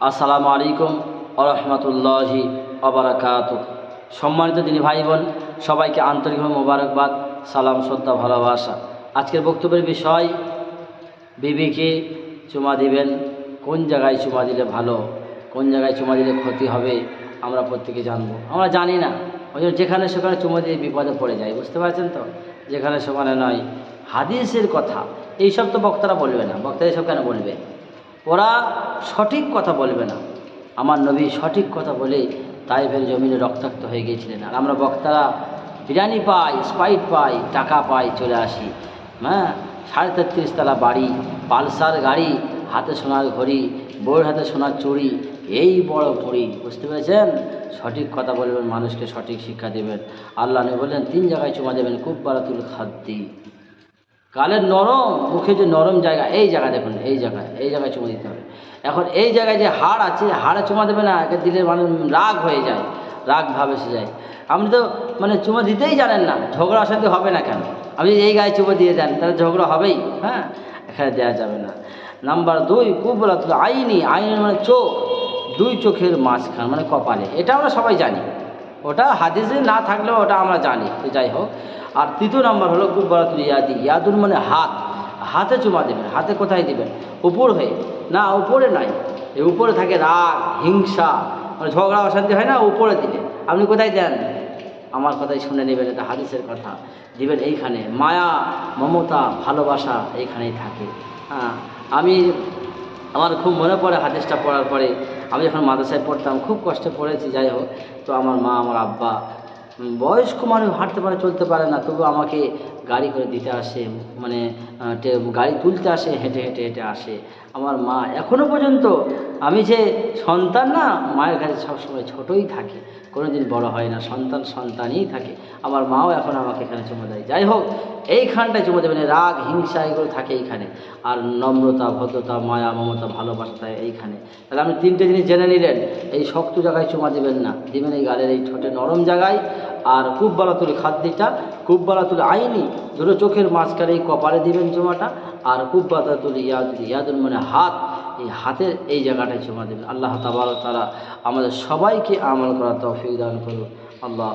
আসসালামু আলাইকুম আরহামতুল্লাহি অবরাকাত সম্মানিত দিনী ভাই বোন সবাইকে আন্তরিকভাবে মোবারকবাদ, সালাম, শ্রদ্ধা, ভালোবাসা। আজকের বক্তব্যের বিষয়, বিবিকে চুমা দিবেন, কোন জায়গায় চুমা দিলে ভালো, কোন জায়গায় চুমা দিলে ক্ষতি হবে, আমরা প্রত্যেকে জানব। আমরা জানি না, ওই জন্য যেখানে সেখানে চুমা দিয়ে বিপদে পড়ে যায়, বুঝতে পারছেন তো? যেখানে সেখানে নয়, হাদিসের কথা, এইসব তো বক্তারা বলবে না। বক্তারা এসব কেন বলবে? ওরা সঠিক কথা বলবে না। আমার নবী সঠিক কথা বলে তাইফের জমিনে রক্তাক্ত হয়ে গিয়েছিলেন। আর আমরা বক্তারা বিরিয়ানি পাই স্পাইট পাই, টাকা পাই, চলে আসি। হ্যাঁ সাড়ে তেত্রিশ তলা বাড়ি, পালসার গাড়ি, হাতে সোনার ঘড়ি, বউয়ের হাতে সোনার চুড়ি, এই বড় পড়ি বুঝতে পেরেছেন? সঠিক কথা বলবেন, মানুষকে সঠিক শিক্ষা দেবেন। আল্লাহ বললেন, তিন জায়গায় চুমা দেবেন খুব বারাতুল খাদ্যি গালের নরম, মুখে যে নরম জায়গা, এই জায়গা দেখুন, এই জায়গায় এই জায়গায় চুমা দিতে হবে। এখন এই জায়গায় যে হাড় আছে, হাড়ে চুমা দেবে না, একে দিলে মানে রাগ হয়ে যায়, রাগ ভাব এসে যায়। আপনি তো মানে চুমা দিতেই জানেন না, ঝগড়া অশান্তি হবে না কেন? আপনি এই গায়ে চুমা দিয়ে দেন, তাহলে ঝগড়া হবেই হ্যাঁ? এখানে দেওয়া যাবে না। নাম্বার দুই কুবলা তুলে আইনি, আইনের মানে চোখ, দুই চোখের মাঝখান মানে কপালে, এটা আমরা সবাই জানি। ওটা হাদিসে না থাকলেও ওটা আমরা জানি, তো যাই হোক। আর তৃতীয় নম্বর হলো কুব্বরাতুল ইয়াদি ইয়াদুর মানে হাত। হাতে চুমা দেবেন, হাতে কোথায় দেবেন? উপর হয়ে। না, উপরে নাই। উপরে থাকে রাগ, হিংসা মানে ঝগড়া, অশান্তি হয় না, উপরে দিলে আপনি কোথায় দেন? আমার কথাই শুনে নেবেন, এটা হাদিসের কথা। দিবেন এইখানে। মায়া, মমতা, ভালোবাসা এইখানেই থাকে। হ্যাঁ আমি আমার খুব মনে পড়ে হাদিসটা পড়ার পরে। আমি যখন মাদ্রাসায় পড়তাম, খুব কষ্টে পড়েছি, যাই হোক। তো আমার মা, আমার আব্বা বয়স্ক মানুষ হাঁটতে পারে, চলতে পারে না, তবু আমাকে গাড়ি করে দিতে আসে মানে গাড়ি তুলতে আসে, হেঁটে হেঁটে হেঁটে আসে। আমার মা এখনও পর্যন্ত, আমি যে সন্তান না, মায়ের কাছে সবসময় ছোটোই থাকে কোনো দিন বড় হয় না, সন্তান সন্তানই থাকে। আমার মাও এখন আমাকে এখানে চুমো দেয়। যাই হোক, এইখানটায় চুমো দেবে রাগ, হিংসা এগুলো থাকে এইখানে। আর নম্রতা, ভদ্রতা, মায়া, মমতা, ভালোবাসা থাকে এইখানে। তাহলে আপনি তিনটে জিনিস জেনে নিলেন, এই শক্ত জায়গায় চুমা দেবেন না। দেবেন এই গালের এই ঠোঁটে নরম জায়গায় আর কুব্বালাতুল খাদ্যিটা কুব্বালাতুল আইনি দুটো চোখের মাঝখানে কপালে দিবেন চুমাটা আর খুব কুব্বালাতুল ইয়াদ, ইয়াদুল মানে হাত, এই হাতের এই জায়গাটায় চুমা দেবেন। আল্লাহ তাবার তারা আমাদের সবাইকে আমল করা তৌফিক দান করুন। আল্লাহ